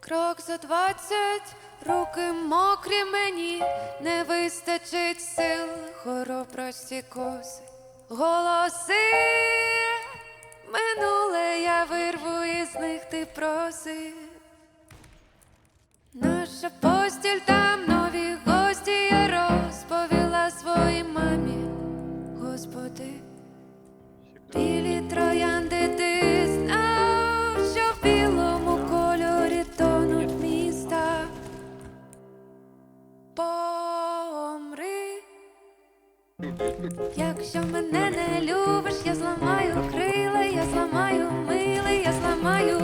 Крок за двадцять, руки мокрі мені, не вистачить сил, хоробрості коси, голоси минуле, я вирву із них ти просив. Наша постіль там нові гості я розповіла своїй мамі, Господи. Якщо мене не любиш, я зламаю крила, я зламаю мили, я зламаю